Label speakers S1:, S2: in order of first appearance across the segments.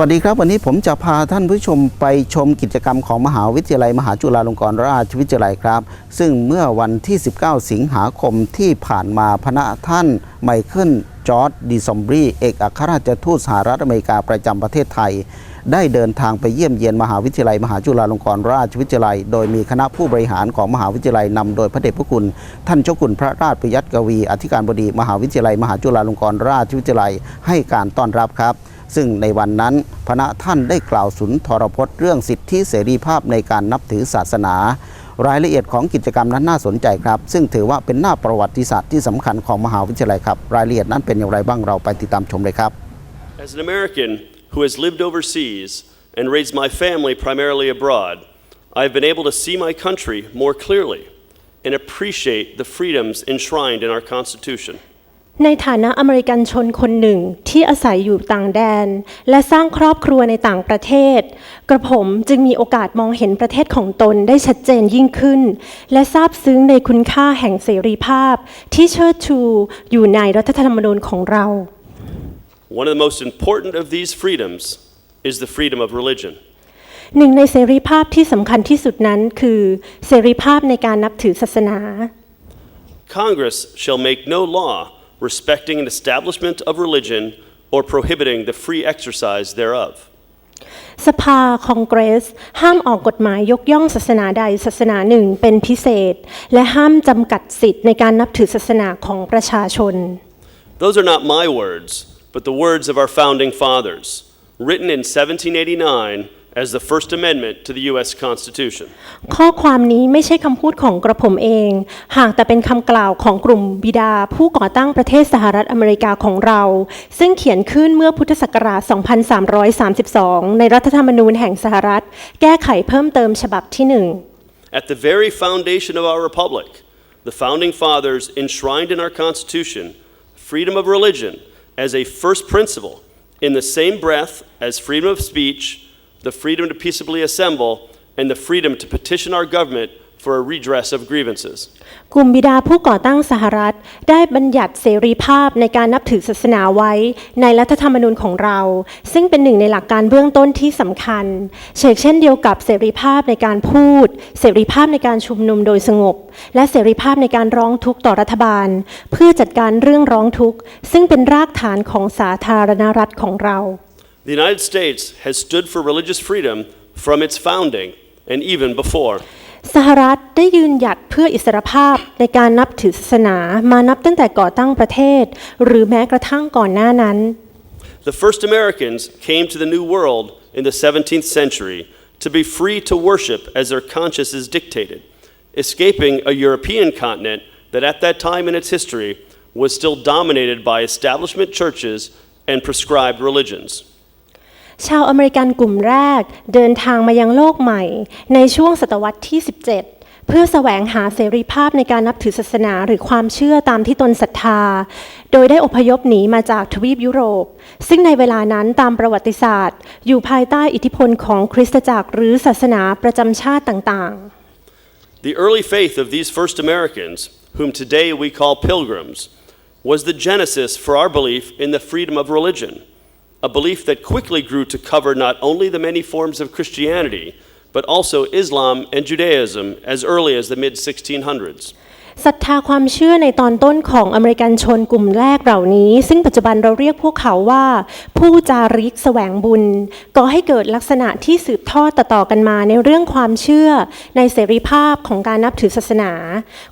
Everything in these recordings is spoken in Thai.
S1: วัสดีครับ วันนี้ผมจะพาท่านผู้ชมไปชมกิจกรรมของมหาวิทยาลัย มหาจุฬาลงกรณราชวิทยาลัยครับ ซึ่งเมื่อวันที่ 19 สิงหาคมที่ผ่านมาพระท่านไมเคิลจอร์ดดีซอมบรีเอกอัครราชทูตสหรัฐอเมริกาประจำประเทศไทย ได้เดินทางไปเยี่ยมเยียนมหาวิทยาลัย มหาจุฬาลงกรณราชวิทยาลัย โดยมีคณะผู้บริหารของมหาวิทยาลัยนำโดยพระเดชพระคุณ ท่านเจ้าคุณพระราชประยัตกวี อธิการบดี มหาวิทยาลัย มหาจุฬาลงกรณราชวิทยาลัยให้การต้อนรับครับ ซึ่งในวันนั้นพระท่านได้กล่าวสุนทรพจน์เรื่องสิทธิเสรีภาพในการนับถือศาสนา รายละเอียดของกิจกรรมนั้นน่าสนใจครับ ซึ่งถือว่าเป็นหน้าประวัติศาสตร์ที่สำคัญของมหาวิทยาลัยครับ รายละเอียดนั้นเป็นอย่างไรบ้างเราไปติดตามชมเลยครับ
S2: As an American who has lived overseas and raised my family primarily abroad, I have been able to see my country more clearly and appreciate the freedoms enshrined in our Constitution.
S3: ในฐานะอเมริกันชนคนหนึ่งที่อาศัยอยู่ต่างแดน และสร้างครอบครัวในต่างประเทศ กระผมจึงมีโอกาสมองเห็นประเทศของตนได้ชัดเจนยิ่งขึ้น และซาบซึ้งในคุณค่าแห่งเสรีภาพ ที่เชิดชูอยู่ในรัฐธรรมนูญของเรา
S2: One of the most important of these freedoms is the freedom of religion.
S3: หนึ่งในเสรีภาพที่สำคัญที่สุดนั้นคือเสรีภาพในการนับถือศาสนา
S2: Congress shall make no law respecting an establishment of religion or prohibiting the free exercise thereof.
S3: สภาคองเกรส ห้ามออกกฎหมายยกย่องศาสนาใดศาสนาหนึ่งเป็นพิเศษ และห้ามจำกัดสิทธิ์ในการนับถือศาสนาของประชาชน
S2: Those are not my words, but the words of our founding fathers, written in 1789 as the First Amendment to the U.S. Constitution.
S3: ข้อความนี้ไม่ใช่คำพูดของกระผมเอง หากแต่เป็นคำกล่าวของกลุ่มบิดา ผู้ก่อตั้งประเทศสหรัฐอเมริกาของเรา ซึ่งเขียนขึ้นเมื่อพุทธศักราช 2332 ในรัฐธรรมนูญแห่งสหรัฐ แก้ไขเพิ่มเติมฉบับที่หนึ่ง
S2: At the very foundation of our republic, the founding fathers enshrined in our Constitution freedom of religion as a first principle in the same breath as freedom of speech, the freedom to peaceably assemble, and the freedom to petition our government for a redress of grievances.
S3: กลุ่มบิดาผู้ก่อตั้งสหรัฐ ได้บัญญัติเสรีภาพในการนับถือศาสนาไว้ในรัฐธรรมนูญของเรา ซึ่งเป็นหนึ่งในหลักการเบื้องต้นที่สำคัญ เชกเช่นเดียวกับเสรีภาพในการพูด เสรีภาพในการชุมนุมโดยสงบ และเสรีภาพในการร้องทุกข์ต่อรัฐบาล เพื่อจัดการเรื่องร้องทุกข์ ซึ่งเป็นรากฐานของสาธารณรัฐของเรา
S2: The United States has stood for religious freedom from its founding and even before.
S3: สหรัฐได้ยืนหยัดเพื่ออิสรภาพในการนับถือศาสนามานับตั้งแต่ก่อตั้งประเทศ หรือแม้กระทั่งก่อนหน้านั้น
S2: The first Americans came to the New World in the 17th century to be free to worship as their consciences dictated, escaping a European continent that at that time in its history was still dominated by establishment churches and prescribed religions.
S3: ชาวอเมริกันกลุ่มแรกเดินทางมายังโลกใหม่ ในช่วงศตวรรษที่ 17 เพื่อแสวงหาเสรีภาพในการนับถือศาสนาหรือความเชื่อตามที่ตนศรัทธา โดยได้อพยพหนีมาจากทวีปยุโรป ซึ่งในเวลานั้นตามประวัติศาสตร์ อยู่ภายใต้อิทธิพลของคริสตจักรหรือศาสนาประจำชาติต่างๆ
S2: The early faith of these first Americans, whom today we call pilgrims, was the genesis for our belief in the freedom of religion, a belief that quickly grew to cover not only the many forms of Christianity, but also Islam and Judaism as early as the mid 1600s.
S3: ศรัทธาความเชื่อในตอนต้นของอเมริกันชนกลุ่มแรกเหล่านี้ ซึ่งปัจจุบันเราเรียกพวกเขาว่า ผู้จาริกแสวงบุญก่อให้เกิดลักษณะที่สืบทอดต่อๆกันมาในเรื่องความเชื่อในเสรีภาพของการนับถือศาสนา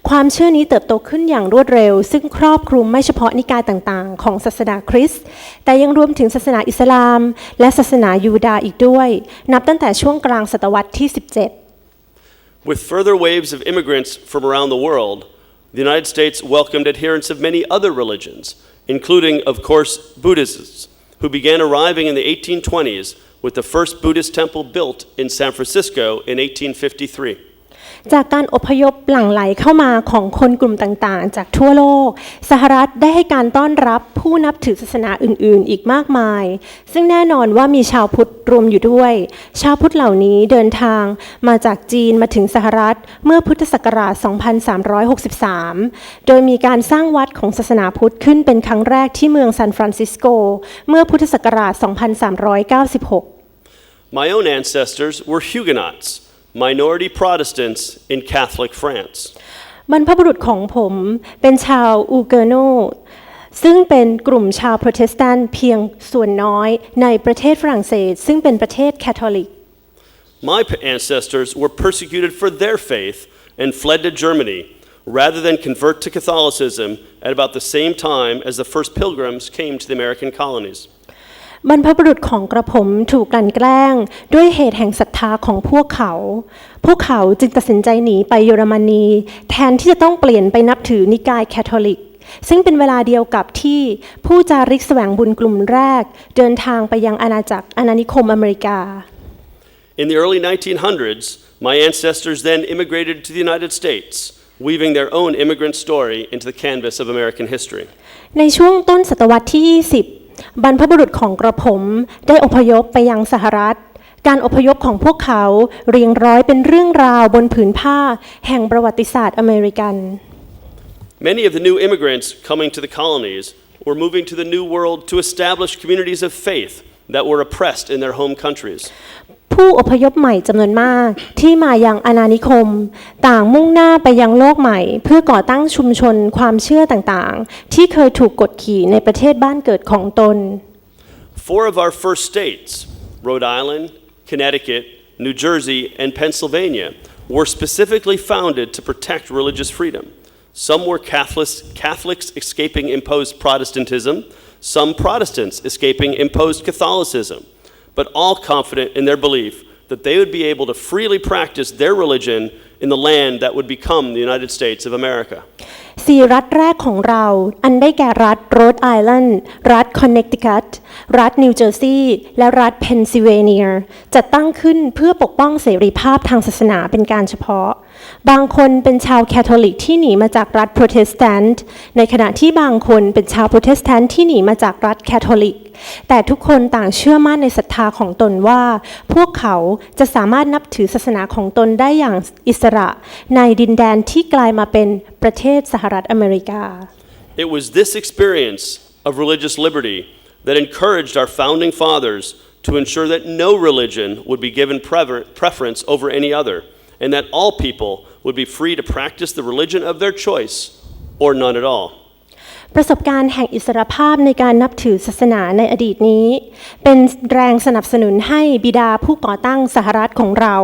S3: ความเชื่อนี้เติบโตขึ้นอย่างรวดเร็ว ซึ่งครอบคลุมไม่เฉพาะนิกายต่างๆ ของศาสนาคริสต์แต่ยังรวมถึงศาสนาอิสลาม และศาสนายูดาห์อีกด้วย นับตั้งแต่ช่วงกลางศตวรรษที่ 17
S2: With further waves of immigrants from around the world, the United States welcomed adherents of many other religions, including, of course, Buddhists, who began arriving in the 1820s with the first Buddhist temple built in San Francisco in 1853.
S3: จากการอพยพหลั่งไหลเข้ามาของคนกลุ่มต่างๆ จากทั่วโลก สหรัฐได้ให้การต้อนรับผู้นับถือศาสนาอื่นๆ อีกมากมาย ซึ่งแน่นอนว่ามีชาวพุทธรวมอยู่ด้วย ชาวพุทธเหล่านี้เดินทางมาจากจีนมาถึงสหรัฐเมื่อพุทธศักราช 2363 โดยมีการสร้างวัดของศาสนาพุทธขึ้นเป็นครั้งแรกที่เมืองซานฟรานซิสโก เมื่อพุทธศักราช 2396
S2: My own ancestors were Huguenots, minority Protestants in Catholic France.
S3: บรรพบุรุษของผมเป็นชาวอูเกอร์โน ซึ่งเป็นกลุ่มชาวโปรเตสแตนต์เพียงส่วนน้อยในประเทศฝรั่งเศส ซึ่งเป็นประเทศแคทอลิก
S2: My p- ancestors were persecuted for their faith and fled to Germany rather than convert to Catholicism at about the same time as the first pilgrims came to the American colonies.
S3: บรรพบุรุษของกระผมถูกกลั่นแกล้ง ด้วยเหตุแห่งศรัทธาของพวกเขา พวกเขาจึงตัดสินใจหนีไปเยอรมนี แทนที่จะต้องเปลี่ยนไปนับถือนิกายแคทอลิก ซึ่งเป็นเวลาเดียวกับที่ผู้จาริกแสวงบุญกลุ่มแรก เดินทางไปยังอาณาจักรอาณานิคมอเมริกา
S2: In the early 1900s, my ancestors then immigrated to the United States, weaving their own immigrant story into the canvas of American history.
S3: ในช่วงต้นศตวรรษที่ 20 บรรพบุรุษของกระผมได้อพยพไปยังสหรัฐ การอพยพของพวกเขาเรียงร้อยเป็นเรื่องราวบนผืนผ้าแห่งประวัติศาสตร์อเมริกัน
S2: Many of the new immigrants coming to the colonies were moving to the New World to establish communities of faith that were oppressed in their home countries.
S3: ผู้อพยพใหม่จำนวนมากที่มาอยังอาณานิคม ต่างมุ่งหน้าไปยังโลกใหม่ เพื่อก่อตั้งชุมชนความเชื่อต่างๆ ที่เคยถูกกดขี่ในประเทศบ้านเกิดของตน
S2: Four of our first states, Rhode Island, Connecticut, New Jersey, and Pennsylvania, were specifically founded to protect religious freedom. Some were Catholics, Catholics escaping imposed Protestantism, some Protestants escaping imposed Catholicism, but all confident in their belief that they would be able to freely practice their religion in the land that would become the United States of America.
S3: สี่รัฐแรกของเรา อันได้แก่รัฐโรดไอแลนด์รัฐคอนเนคติคัตรัฐนิวเจอร์ซีย์และรัฐเพนซิลเวเนียจัดตั้งขึ้นเพื่อปกป้องเสรีภาพทางศาสนาเป็นการเฉพาะ บางคนเป็นชาวแคทอลิกที่หนีมาจากรัฐโปรเตสแตนต์ในขณะที่บางคนเป็นชาวโปรเตสแตนต์ที่หนีมาจากรัฐแคทอลิก แต่ทุกคนต่างเชื่อมั่นในศรัทธาของตนว่า พวกเขาจะสามารถนับถือศาสนาของตนได้อย่างอิสระ ในดินแดนที่กลายมาเป็นประเทศสหรัฐอเมริกา
S2: It was this experience of religious liberty that encouraged our founding fathers to ensure that no religion would be given prever- preference over any other, and that all people would be free to practice the religion of their choice or none at all.
S3: ประสบการณ์แห่งอิสรภาพในการนับถือศาสนาในอดีตนี้ เป็นแรงสนับสนุนให้บิดาผู้ก่อตั้งสหรัฐของเรา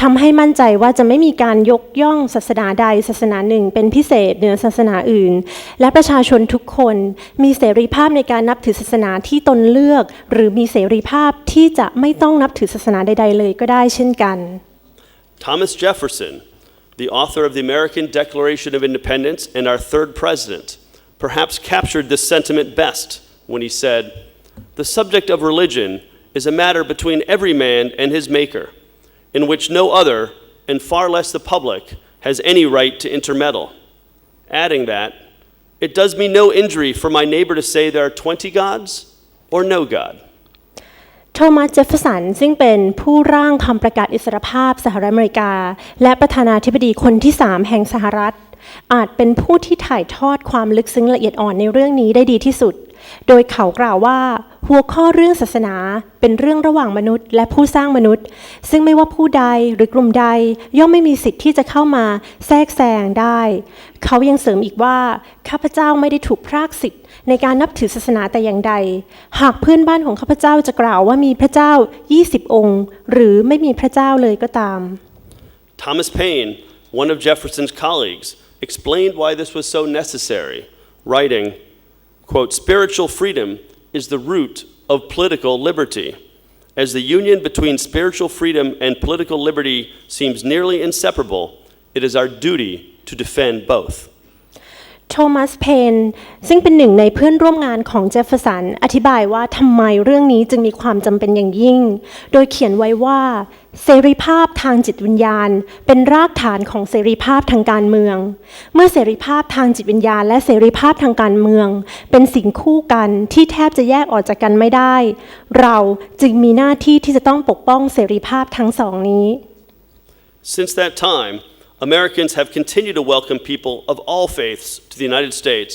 S3: ทำให้มั่นใจว่าจะไม่มีการยกย่องศาสนาใดศาสนาหนึ่ง เป็นพิเศษเหนือศาสนาอื่น และประชาชนทุกคนมีเสรีภาพในการนับถือศาสนาที่ตนเลือก หรือมีเสรีภาพที่จะไม่ต้องนับถือศาสนาใด ๆ เลยก็ได้เช่นกัน
S2: Thomas Jefferson, the author of the American Declaration of Independence and our third president, perhaps captured this sentiment best when he said, The subject of religion is a matter between every man and his Maker, in which no other, and far less the public, has any right to intermeddle. Adding that, it does me no injury for my neighbor to say there are 20 gods or no God.
S3: โทมัส เจฟเฟอร์สัน ซึ่งเป็นผู้ร่างคำประกาศอิสรภาพสหรัฐอเมริกา และประธานาธิบดีคนที่ 3 แห่งสหรัฐ อาจเป็นผู้ที่ถ่ายทอดความลึกซึ้งละเอียดอ่อนในเรื่องนี้ได้ดีที่สุด โดยเขากล่าวว่า หัวข้อเรื่องศาสนาเป็นเรื่องระหว่างมนุษย์ และผู้สร้างมนุษย์ ซึ่งไม่ว่าผู้ใดหรือกลุ่มใด ย่อมไม่มีสิทธิ์ที่จะเข้ามาแทรกแซงได้ เขายังเสริมอีกว่า ข้าพเจ้าไม่ได้ถูกพรากสิทธิ์ในการนับถือศาสนาแต่อย่างใด หากเพื่อนบ้านของข้าพเจ้าจะกล่าวว่ามีพระเจ้า 20 องค์ หรือไม่มีพระเจ้าเลยก็ตาม
S2: Thomas Paine, one of Jefferson's colleagues, explained why this was so necessary, writing, quote, spiritual freedom is the root of political liberty. As the union between spiritual freedom and political liberty seems nearly inseparable, it is our duty to defend both.
S3: โทมัสเพนซึ่งเป็นหนึ่งในเพื่อนร่วมงานของเจฟเฟอร์สัน อธิบายว่าทำไมเรื่องนี้จึงมีความจำเป็นอย่างยิ่ง โดยเขียนไว้ว่าเสรีภาพทางจิตวิญญาณ เป็นรากฐานของเสรีภาพทางการเมือง เมื่อเสรีภาพทางจิตวิญญาณ และเสรีภาพทางการเมือง เป็นสิ่งคู่กันที่แทบจะแยกออกจากกันไม่ได้ เราจึงมีหน้าที่ที่จะต้องปกป้องเสรีภาพทั้งสองนี้
S2: Since that time, Americans have continued to welcome people of all faiths to the United States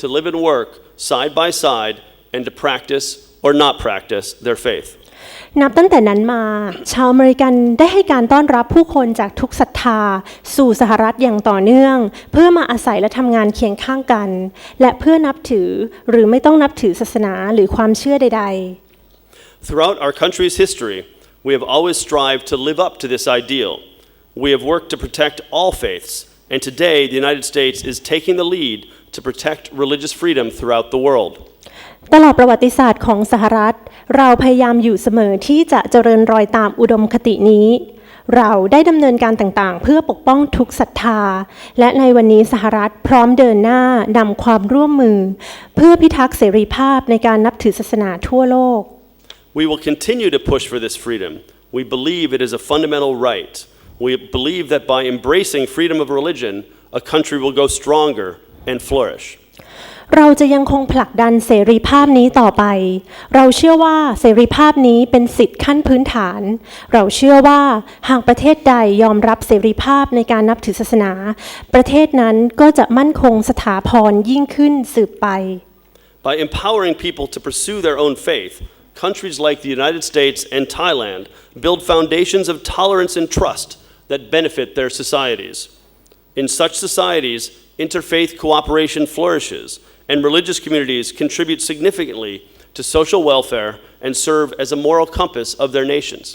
S2: to live and work side by side and to practice or not practice their faith.
S3: นับตั้งแต่นั้นมา ชาวอเมริกันได้ให้การต้อนรับผู้คนจากทุกศรัทธา สู่สหรัฐอย่างต่อเนื่อง เพื่อมาอาศัยและทำงานเคียงข้างกัน และเพื่อนับถือหรือไม่ต้องนับถือศาสนาหรือความเชื่อใด
S2: Throughout our country's history, we have always strived to live up to this ideal. We have worked to protect all faiths, and today the United States is taking the lead to protect religious freedom throughout the world.
S3: ๆ ตลอดประวัติศาสตร์ของสหรัฐ เราพยายามอยู่เสมอที่จะเจริญรอยตามอุดมคตินี้ เราได้ดำเนินการต่างๆ เพื่อปกป้องทุกศรัทธา และในวันนี้สหรัฐพร้อมเดินหน้านำความร่วมมือ เพื่อพิทักษ์เสรีภาพในการนับถือศาสนาทั่วโลก
S2: We will continue to push for this freedom. We believe it is a fundamental right. We believe that by embracing freedom of religion, a country will go stronger and flourish.
S3: เราจะยังคงผลักดันเสรีภาพนี้ต่อไป เราเชื่อว่าเสรีภาพนี้เป็นสิทธิขั้นพื้นฐาน เราเชื่อว่าหากประเทศใดยอมรับเสรีภาพในการนับถือศาสนา ประเทศนั้นก็จะมั่นคงสถาพรยิ่งขึ้นสืบไป
S2: By empowering people to pursue their own faith, countries like the United States and Thailand build foundations of tolerance and trust that benefit their societies. In such societies, interfaith cooperation flourishes, and religious communities contribute significantly to social welfare and serve as a moral compass of their nations.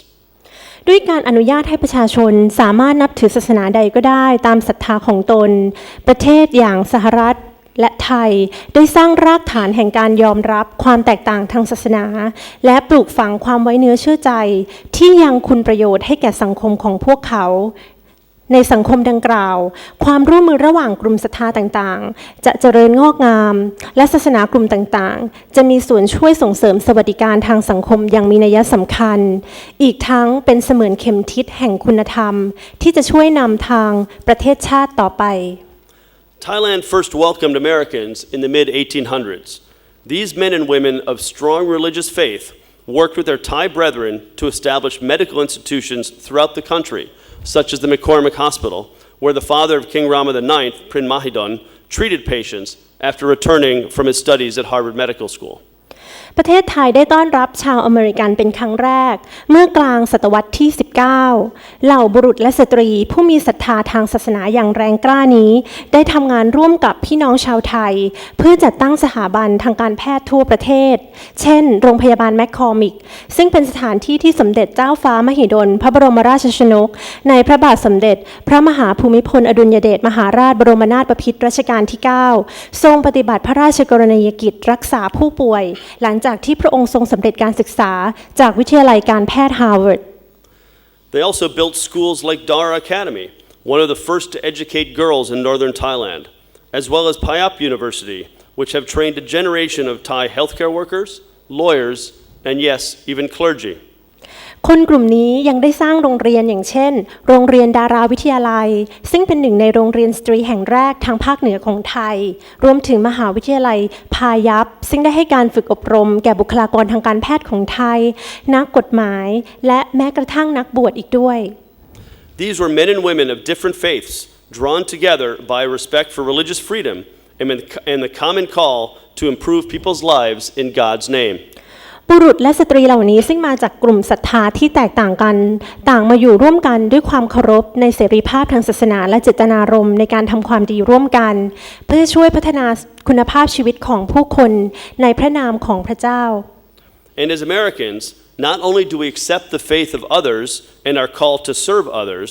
S3: ด้วยการอนุญาตให้ประชาชนสามารถนับถือศาสนาใดก็ได้ตามศรัทธาของตน ประเทศอย่างสหรัฐ และไทยได้สร้างรากฐานแห่งการยอมรับความแตกต่างทางศาสนา และปลูกฝังความไว้เนื้อเชื่อใจ ที่ยังคุณประโยชน์ให้แก่สังคมของพวกเขา ในสังคมดังกล่าว ความร่วมมือระหว่างกลุ่มศรัทธาต่างๆ จะเจริญงอกงาม และศาสนากลุ่มต่างๆ จะมีส่วนช่วยส่งเสริมสวัสดิการทางสังคมอย่างมีนัยสำคัญ อีกทั้งเป็นเสมือนเข็มทิศแห่งคุณธรรม ที่จะช่วยนำทางประเทศชาติต่อไป
S2: Thailand first welcomed Americans in the mid 1800s. These men and women of strong religious faith worked with their Thai brethren to establish medical institutions throughout the country, such as the McCormick Hospital, where the father of King Rama IX, Prin Mahidol, treated patients after returning from his studies at Harvard Medical School.
S3: ประเทศไทยได้ต้อนรับชาวอเมริกันเป็นครั้งแรก เมื่อกลางศตวรรษที่ 19 เหล่าบุรุษและสตรีผู้มีศรัทธาทางศาสนาอย่างแรงกล้านี้ ได้ทำงานร่วมกับพี่น้องชาวไทย เพื่อจัดตั้งสถาบันทางการแพทย์ทั่วประเทศ เช่น โรงพยาบาลแมคคอมิก ซึ่งเป็นสถานที่ที่สมเด็จเจ้าฟ้ามหิดล พระบรมราชชนก ในพระบาทสมเด็จ พระมหาภูมิพลอดุลยเดชมหาราชบรมนาถบพิตรรัชกาลที่ 9 ทรงปฏิบัติพระราชกรณียกิจรักษาผู้ป่วยหลังจากที่พระองค์ทรงสำเร็จการศึกษา จากวิทยาลัยการแพทย์ฮาร์วาร์ด
S2: They also built schools like Dara Academy, one of the first to educate girls in northern Thailand, as well as Payap University, which have trained a generation of Thai healthcare workers, lawyers, and yes, even clergy.
S3: คนกลุ่มนี้ยังได้สร้างโรงเรียนอย่างเช่น โรงเรียนดาราวิทยาลัย ซึ่งเป็นหนึ่งในโรงเรียนสตรีแห่งแรกทางภาคเหนือของไทย รวมถึงมหาวิทยาลัยพายัพ ซึ่งได้ให้การฝึกอบรม แก่บุคลากรทางการแพทย์ของไทย นักกฎหมาย และแม้กระทั่งนักบวชอีกด้วย
S2: These were men and women of different faiths, drawn together by respect for religious freedom and the- common call to improve people's lives in God's name.
S3: บุรุษและสตรีเหล่านี้ซึ่งมาจากกลุ่มศรัทธาที่แตกต่างกัน ต่างมาอยู่ร่วมกันด้วยความเคารพในเสรีภาพทางศาสนา และเจตนารมณ์ในการทำความดีร่วมกัน เพื่อช่วยพัฒนาคุณภาพชีวิตของผู้คนในพระนามของพระเจ้า
S2: And as Americans, not only do we accept the faith of others and are called to serve others,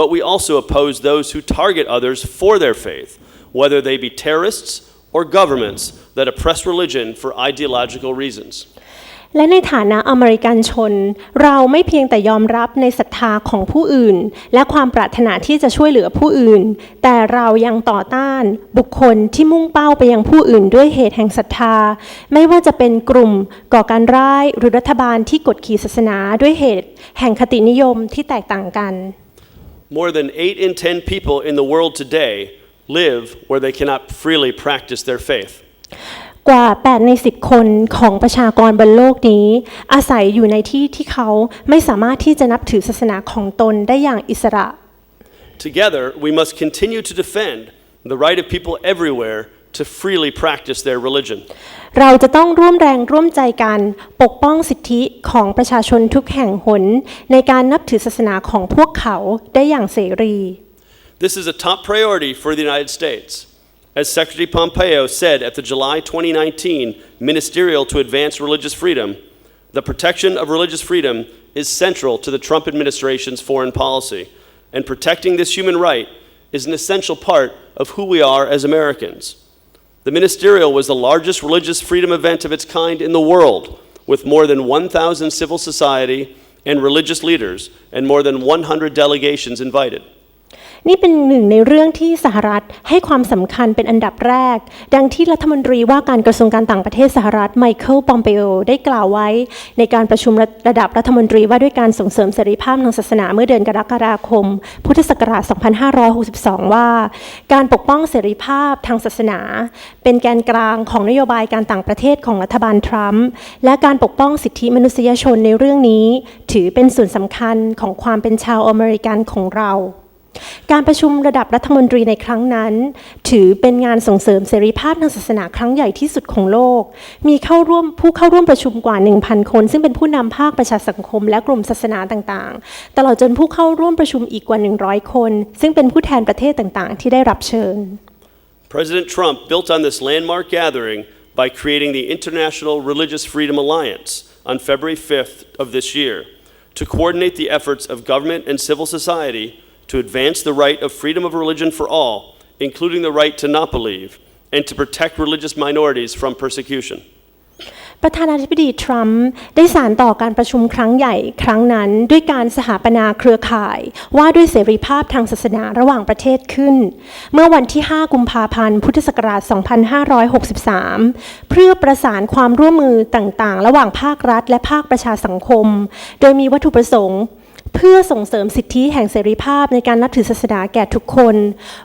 S2: but we also oppose those who target others for their faith, whether they be terrorists or governments that oppress religion for ideological reasons.
S3: และในฐานะอเมริกันชน เราไม่เพียงแต่ยอมรับในศรัทธาของผู้อื่น และความปรารถนาที่จะช่วยเหลือผู้อื่น แต่เรายังต่อต้าน บุคคลที่มุ่งเป้าไปยังผู้อื่นด้วยเหตุแห่งศรัทธา ไม่ว่าจะเป็นกลุ่มก่อการร้ายหรือรัฐบาลที่กดขี่ศาสนาด้วยเหตุ แห่งคตินิยมที่แตกต่างกัน
S2: More than 8 in 10 people in the world today live where they cannot freely practice their faith.
S3: กว่า 8 ใน 10 คนของประชากรบนโลกนี้ อาศัยอยู่ในที่ที่เขาไม่สามารถที่จะนับถือศาสนาของตนได้อย่างอิสระ
S2: Together, we must continue to defend the right of people everywhere to freely practice their religion.
S3: เราจะต้องร่วมแรงร่วมใจกันปกป้องสิทธิของประชาชนทุกแห่งหน ในการนับถือศาสนาของพวกเขาได้อย่างเสรี
S2: This is a top priority for the United States. As Secretary Pompeo said at the July 2019 Ministerial to Advance Religious Freedom, the protection of religious freedom is central to the Trump administration's foreign policy, and protecting this human right is an essential part of who we are as Americans. The ministerial was the largest religious freedom event of its kind in the world, with more than 1,000 civil society and religious leaders and more than 100 delegations invited.
S3: นี่เป็นหนึ่งในเรื่องที่สหรัฐให้ความสำคัญเป็นอันดับแรก ดังที่รัฐมนตรีว่าการกระทรวงการต่างประเทศสหรัฐไมเคิลปอมเปโอได้กล่าวไว้ ในการประชุมระดับรัฐมนตรีว่าด้วยการส่งเสริมเสรีภาพทางศาสนาเมื่อเดือนกรกฎาคม พุทธศักราช 2562 ว่า การปกป้องเสรีภาพทางศาสนา เป็นแกนกลางของนโยบายการต่างประเทศของรัฐบาลทรัมป์และการปกป้องสิทธิมนุษยชนในเรื่องนี้ ถือเป็นส่วนสำคัญของความเป็นชาวอเมริกันของเรา การประชุมระดับรัฐมนตรีในครั้งนั้น ถือเป็นงานส่งเสริมเสรีภาพทางศาสนาครั้งใหญ่ที่สุดของโลก มีเข้าร่วมผู้เข้าร่วมประชุมกว่า 1,000 คน ซึ่งเป็นผู้นำภาคประชาสังคมและกลุ่มศาสนาต่างๆ ตลอดจนผู้เข้าร่วมประชุมอีกกว่า 100 คน ซึ่งเป็นผู้แทนประเทศต่างๆ ที่ได้รับเชิญ
S2: President Trump built on this landmark gathering by creating the International Religious Freedom Alliance on February 5th of this year to coordinate the efforts of government and civil society to advance the right of freedom of religion for all, including the right to not believe, and to protect religious minorities from persecution.
S3: ประธานาธิบดีทรัมป์ได้สารต่อการประชุมครั้งใหญ่ครั้งนั้น ด้วยการสถาปนาเครือข่าย ว่าด้วยเสรีภาพทางศาสนาระหว่างประเทศขึ้น เมื่อวันที่ 5 กุมภาพันธ์ พุทธศักราช 2563 เพื่อประสานความร่วมมือต่างๆ ระหว่างภาครัฐและภาคประชาสังคม โดยมีวัตถุประสงค์ เพื่อส่งเสริมสิทธิแห่งเสรีภาพในการนับถือศาสนาแก่ทุกคน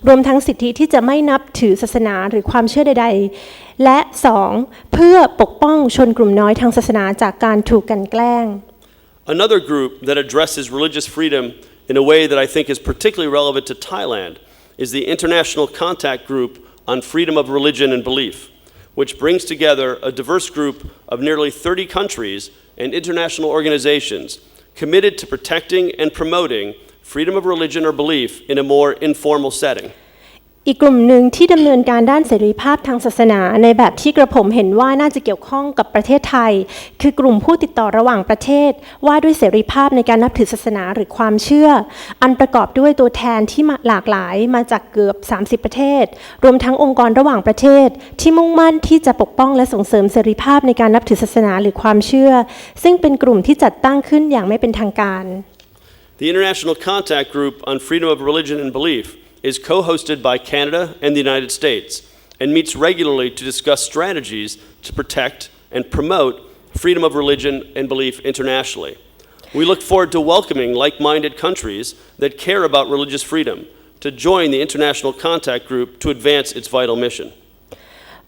S3: รวมทั้งสิทธิที่จะไม่นับถือศาสนาหรือความเชื่อใด ๆ และ 2. เพื่อปกป้องชนกลุ่มน้อยทางศาสนาจากการถูกกันแกล้ง
S2: Another group that addresses religious freedom in a way that I think is particularly relevant to Thailand is the International Contact Group on Freedom of Religion and Belief, which brings together a diverse group of nearly 30 countries and international organizations committed to protecting and promoting freedom of religion or belief in a more informal setting.
S3: อีกกลุ่มหนึ่งที่ดำเนินการด้านเสรีภาพทางศาสนาในแบบที่กระผมเห็นว่าน่าจะเกี่ยวข้องกับประเทศไทย คือกลุ่มผู้ติดต่อระหว่างประเทศ ว่าด้วยเสรีภาพในการนับถือศาสนาหรือความเชื่อ อันประกอบด้วยตัวแทนที่หลากหลายมาจากเกือบ 30 ประเทศ รวมทั้งองค์กรระหว่างประเทศ ที่มุ่งมั่นที่จะปกป้องและส่งเสริมเสรีภาพในการนับถือศาสนาหรือความเชื่อ ซึ่งเป็นกลุ่มที่จัดตั้งขึ้นอย่างไม่เป็นทางการ
S2: The International Contact Group on Freedom of Religion and Belief is co hosted by Canada and the United States and meets regularly to discuss strategies to protect and promote freedom of religion and belief internationally. We look forward to welcoming like minded countries that care about religious freedom to join the International Contact Group to advance its vital mission.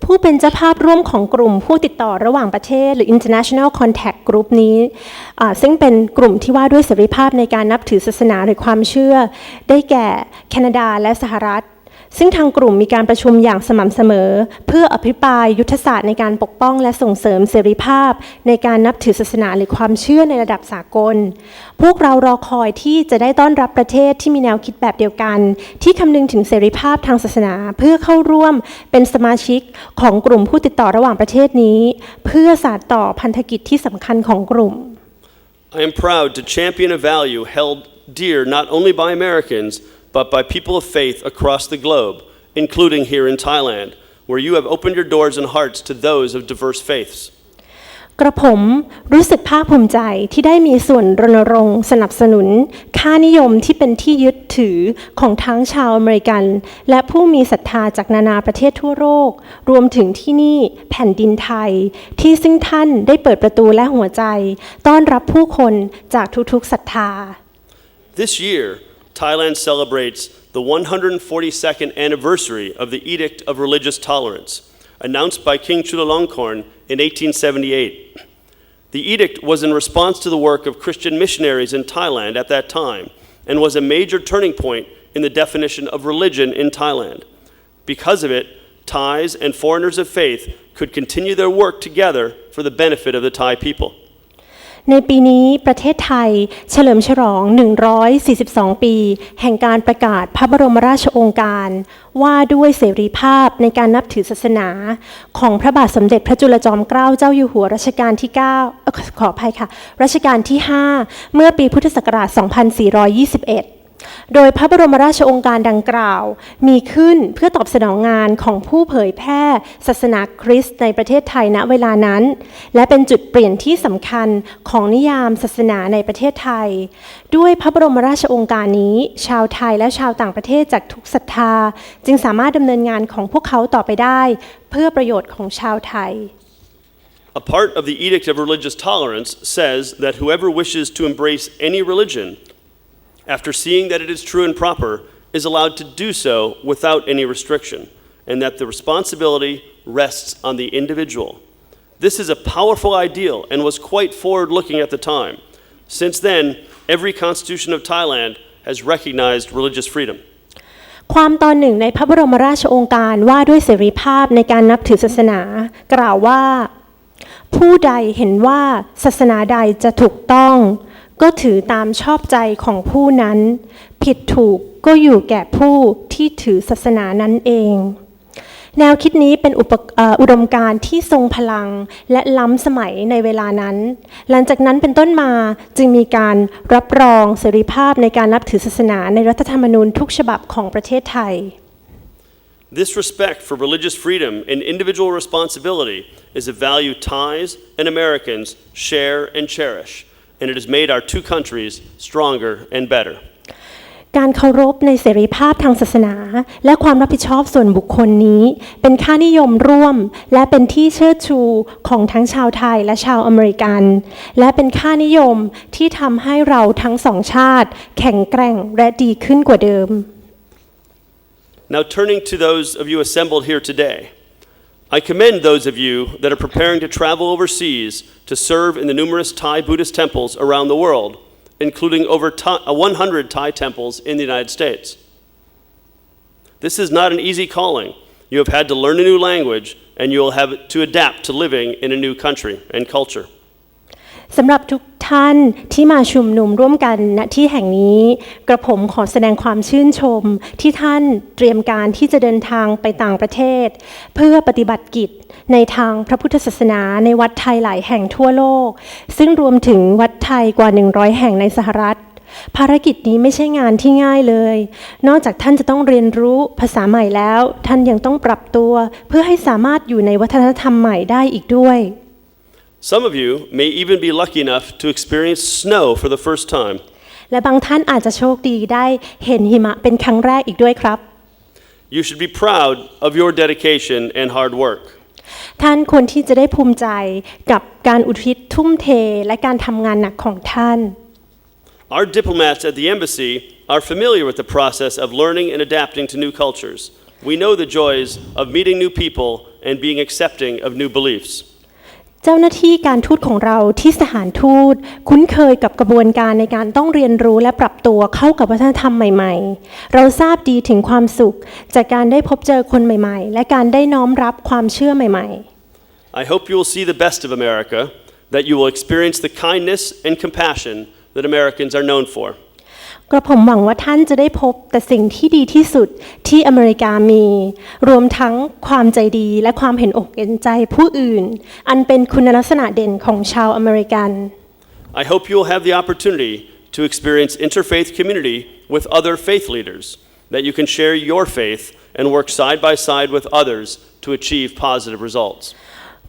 S3: ผู้เป็นเจ้าภาพร่วมของกลุ่มผู้ติดต่อระหว่างประเทศ หรือ International Contact Group นี้ ซึ่งเป็นกลุ่มที่ว่าด้วยเสรีภาพในการนับถือศาสนาหรือความเชื่อ ได้แก่แคนาดาและสหรัฐ ซึ่งทางกลุ่มมีการประชุมอย่างสม่ำเสมอ เพื่ออภิปรายยุทธศาสตร์ในการปกป้องและส่งเสริมเสรีภาพ ในการนับถือศาสนาหรือความเชื่อในระดับสากล พวกเรารอคอยที่จะได้ต้อนรับประเทศที่มีแนวคิดแบบเดียวกัน ที่คำนึงถึงเสรีภาพทางศาสนา เพื่อเข้าร่วมเป็นสมาชิกของกลุ่มผู้ติดต่อระหว่างประเทศนี้ เพื่อสานต่อพันธกิจที่สำคัญของกลุ่ม
S2: I am proud to champion a value held dear not only by Americans, but by people of faith across the globe, including here in Thailand, where you have opened your doors and hearts to those of diverse faiths.
S3: กระผมรู้สึกภาคภูมิใจที่ได้มีส่วนรณรงค์สนับสนุน ค่านิยมที่เป็นที่ยึดถือของทั้งชาวอเมริกัน และผู้มีศรัทธาจากนานาประเทศทั่วโลก รวมถึงที่นี่แผ่นดินไทย ที่ซึ่งท่านได้เปิดประตูและหัวใจ ต้อนรับผู้คนจากทุกๆศรัทธา
S2: This year, Thailand celebrates the 142nd anniversary of the Edict of Religious Tolerance, announced by King Chulalongkorn in 1878. The edict was in response to the work of Christian missionaries in Thailand at that time and was a major turning point in the definition of religion in Thailand. Because of it, Thais and foreigners of faith could continue their work together for the benefit of the Thai people.
S3: ในปีนี้ประเทศไทยเฉลิมฉลอง 142 ปี แห่งการประกาศพระบรมราชโองการ ว่าด้วยเสรีภาพในการนับถือศาสนา ของพระบาทสมเด็จพระจุลจอมเกล้าเจ้าอยู่หัวรัชกาลที่ 9 ขออภัยค่ะ รัชกาลที่ 5 เมื่อปีพุทธศักราช 2421 โดยพระบรมราชองการดังกล่าว มีขึ้นเพื่อตอบสนองงานของผู้เผยแพร่ศาสนาคริสต์ในประเทศไทยณเวลานั้น และเป็นจุดเปลี่ยนที่สำคัญของนิยามศาสนาในประเทศไทย ด้วยพระบรมราชองการนี้ ชาวไทยและชาวต่างประเทศจากทุกศรัทธา จึงสามารถดำเนินงานของพวกเขาต่อไปได้ เพื่อประโยชน์ของชาวไทย
S2: A part of the Edict of Religious Tolerance says that whoever wishes to embrace any religion, after seeing that it is true and proper, is allowed to do so without any restriction, and that the responsibility rests on the individual. This is a powerful ideal and was quite forward looking at the time. Since then, every constitution of Thailand has recognized religious freedom.
S3: ความตอนหนึ่งในพระบรมราชโองการว่าด้วยเสรีภาพในการนับถือศาสนา กล่าวว่า ผู้ใดเห็นว่าศาสนาใดจะถูกต้อง ก็ถือตามชอบใจของผู้นั้น ผิดถูกก็อยู่แก่ผู้ที่ถือศาสนานั้นเอง แนวคิดนี้เป็นอุปอุดมการณ์ที่ทรงพลังและล้ำสมัยในเวลานั้น หลังจากนั้นเป็นต้นมาจึงมีการรับรองเสรีภาพในการนับถือศาสนาในรัฐธรรมนูญทุกฉบับของประเทศไทย
S2: This respect for religious freedom and individual responsibility is a value Thais and Americans share and cherish, and it has made our two countries stronger and better.
S3: การเคารพในเสรีภาพทางศาสนา และความรับผิดชอบส่วนบุคคลนี้ เป็นค่านิยมร่วม และเป็นที่เชิดชูของทั้งชาวไทยและชาวอเมริกัน และเป็นค่านิยมที่ทำให้เราทั้งสองชาติ แข็งแกร่งและดีขึ้นกว่าเดิม
S2: Now, turning to those of you assembled here today, I commend those of you that are preparing to travel overseas to serve in the numerous Thai Buddhist temples around the world, including over uh, 100 Thai temples in the United States. This is not an easy calling. You have had to learn a new language, and you will have to adapt to living in a new country and culture.
S3: สำหรับทุกท่านที่มาชุมนุมร่วมกันณที่แห่งนี้ กระผมขอแสดงความชื่นชม ที่ท่านเตรียมการที่จะเดินทางไปต่างประเทศ เพื่อปฏิบัติกิจในทางพระพุทธศาสนาในวัดไทยหลายแห่งทั่วโลก ซึ่งรวมถึงวัดไทยกว่า 100 แห่งในสหรัฐภารกิจนี้ไม่ใช่งานที่ง่ายเลย นอกจากท่านจะต้องเรียนรู้ภาษาใหม่แล้ว ท่านยังต้องปรับตัว เพื่อให้สามารถอยู่ในวัฒนธรรมใหม่ได้อีกด้วย
S2: Some of you may even be lucky enough to experience snow for the first time.
S3: และบางท่านอาจจะโชคดีได้เห็นหิมะเป็นครั้งแรกอีกด้วยครับ
S2: You should be proud of your dedication and hard work.
S3: ท่านควรที่จะได้ภูมิใจกับการอุทิศทุ่มเทและการทำงานหนักของท่าน
S2: Our diplomats at the embassy are familiar with the process of learning and adapting to new cultures. We know the joys of meeting new people and being accepting of new beliefs.
S3: เจ้าหน้าที่การทูตของเราที่สถานทูต คุ้นเคยกับกระบวนการในการต้องเรียนรู้และปรับตัวเข้ากับวัฒนธรรมใหม่ ๆ เราทราบดีถึงความสุข จากการได้พบเจอคนใหม่ ๆ และการได้น้อมรับความเชื่อใหม่ ๆ
S2: I hope you will see the best of America, that you will experience the kindness and compassion that Americans are known for.
S3: กระผมหวังว่าท่านจะได้พบแต่สิ่งที่ดีที่สุดที่อเมริกามี รวมทั้งความใจดีและความเห็นอกเห็นใจผู้อื่น อันเป็นคุณลักษณะเด่นของชาวอเมริกัน
S2: I hope you'll have the opportunity to experience interfaith community with other faith leaders, that you can share your faith and work side by side with others to achieve positive results.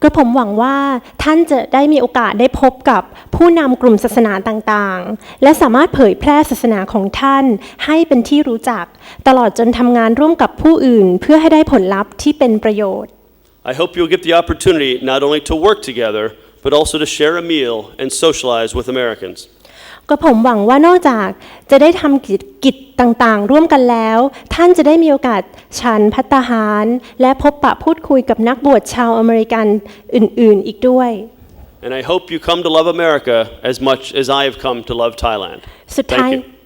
S3: กระผมหวังว่าท่านจะได้มีโอกาสได้พบกับผู้นำกลุ่มศาสนาต่างๆ และสามารถเผยแพร่ศาสนาของท่านให้เป็นที่รู้จัก ตลอดจนทำงานร่วมกับผู้อื่น เพื่อให้ได้ผลลัพธ์ที่เป็นประโยชน์
S2: I hope you'll get the opportunity not only to work together, but also to share a meal and socialize with Americans.
S3: ก็ผมหวังว่านอกจากจะได้ทำกิจกิจต่างๆ ร่วมกันแล้ว ท่านจะได้มีโอกาสฉันพัตตาหาร และพบปะพูดคุยกับนักบวชชาวอเมริกันอื่นๆอีกด้วย
S2: And I hope you come to love America as much as I have come to love Thailand.
S3: สุดท้าย
S2: Thank you.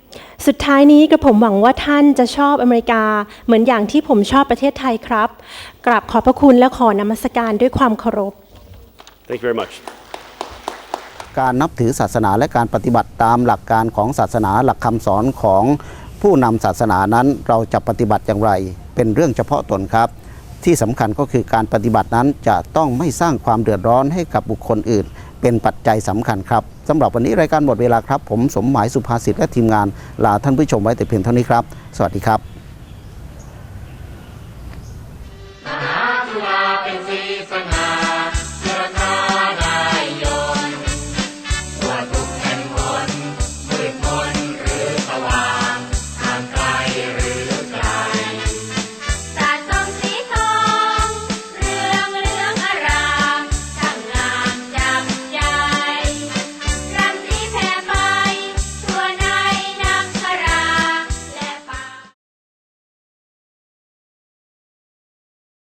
S3: สุดท้ายนี้กระผมหวังว่าท่านจะชอบอเมริกา เหมือนอย่างที่ผมชอบประเทศไทยครับ กราบขอบพระคุณและขอนมัสการด้วยความเคารพ
S2: Thank you very much.
S1: การนับถือศาสนาและการปฏิบัติตามหลักการของศาสนาหลักคำสอนของผู้นำศาสนานั้นเราจะปฏิบัติอย่างไร เป็นเรื่องเฉพาะตนครับ ที่สำคัญก็คือการปฏิบัตินั้นจะต้องไม่สร้างความเดือดร้อนให้กับบุคคลอื่น เป็นปัจจัยสำคัญครับสำหรับวันนี้รายการหมดเวลาครับ ผมสมหมายสุภาษิตและทีมงานลาท่านผู้ชมไว้แต่เพียงเท่านี้ครับ สวัสดีครับ